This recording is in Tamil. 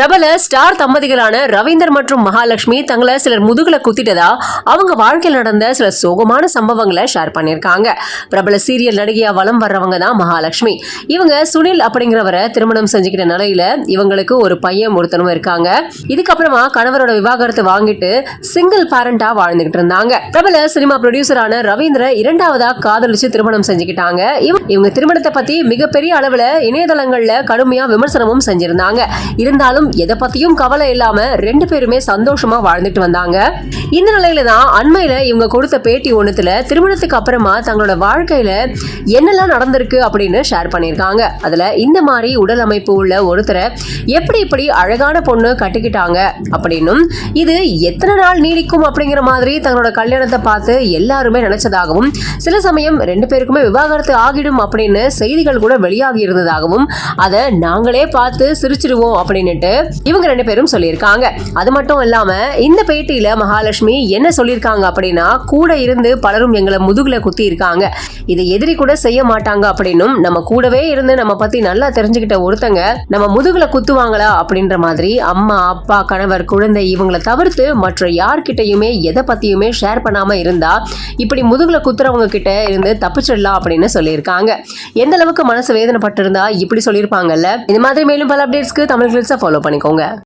பிரபல ஸ்டார் தம்பதிகளான ரவீந்தர் மற்றும் மகாலட்சுமி தங்களை சிலர் முதுகுல குத்திட்டதா? அவங்க வாழ்க்கையில் நடந்த சில சோகமான சம்பவங்களை ஷேர் பண்ணியிருக்காங்க. பிரபல சீரியல் நடிகையா வலம் வர்றவங்க தான் மகாலட்சுமி. இவங்க சுனில் அப்படிங்கிறவரை திருமணம் செஞ்சுக்கிட்ட நிலையில இவங்களுக்கு ஒரு பையன் ஒருத்தனும் இருக்காங்க. இதுக்கப்புறமா கணவரோட விவாகரத்தை வாங்கிட்டு சிங்கிள் பேரண்டா வாழ்ந்துகிட்டு இருந்தாங்க. பிரபல சினிமா ப்ரொடியூசரான ரவீந்திர இரண்டாவதா காதலிச்சு திருமணம் செஞ்சுக்கிட்டாங்க. இவங்க திருமணத்தை பத்தி மிகப்பெரிய அளவுல இணையதளங்கள்ல கடுமையா விமர்சனமும் செஞ்சிருந்தாங்க. இருந்தாலும் எதை பத்தியும் கவலை இல்லாம ரெண்டு பேருமே சந்தோஷமா வாழ்ந்துட்டு வந்தாங்க. இந்த நிலையில தான் அண்மையில இவங்க கொடுத்த பேட்டி ஒண்ணுத்துல திருமணத்துக்கு அப்புறமா தங்களோட வாழ்க்கையில என்னெல்லாம் நடந்திருக்கு அப்படின்னு ஷேர் பண்ணியிருக்காங்க. அதுல இந்த மாதிரி உடல் அமைப்பு உள்ள ஒருத்தரை எப்படி இப்படி அழகான பொண்ணு கட்டிக்கிட்டாங்க அப்படின்னும் இது எத்தனை நாள் நீடிக்கும் அப்படிங்கிற மாதிரி தங்களோட கல்யாணத்தை பார்த்து எல்லாருமே நினைச்சதாகவும் சில சமயம் ரெண்டு பேருக்குமே விவாகரத்து ஆகிடும் அப்படின்னு செய்திகள் கூட வெளியாகி இருந்ததாகவும் அதை நாங்களே பார்த்து சிரிச்சிடுவோம் அப்படின்னுட்டு இவங்க ரெண்டு பேரும் சொல்லியிருக்காங்க. அது மட்டும் இல்லாம இந்த பேட்டியில மகாலட்சுமி என்ன சொல்லியிருக்காங்க அப்படின்னா கூட இருந்து பலரும் எங்களை முதுகுல குத்தி இருக்காங்க இதை எதிரி கூட செய்ய மாட்டாங்க அப்படின்னும் நம்ம கூடவே இருந்து நம்ம பத்தி நல்லா தெரிஞ்சுக்கிட்ட ஒருத்தங்க நம்ம முதுகுல குத்துவாங்களா அப்படின்ற மாதிரி அம்மா அப்பா கணவர் குழந்தை இவங்களை தவிர்த்து மற்ற யார்கிட்டயுமே எதை பத்தியுமே ஷேர் பண்ணாம இருந்தா இப்படி முதுகுல குத்துறவங்க கிட்ட இருந்து தப்பிச்சிடலாம் அப்படின்னு சொல்லியிருக்காங்க. எந்த அளவுக்கு மனசு வேதனைப்பட்டிருந்தா இப்படி சொல்லியிருப்பாங்கல்ல? இந்த மாதிரி மேலும் பல அப்டேட்ஸ்க்கு தமிழ் ஃபாலோ ஃபாலோ பண்ணிக்கோங்க.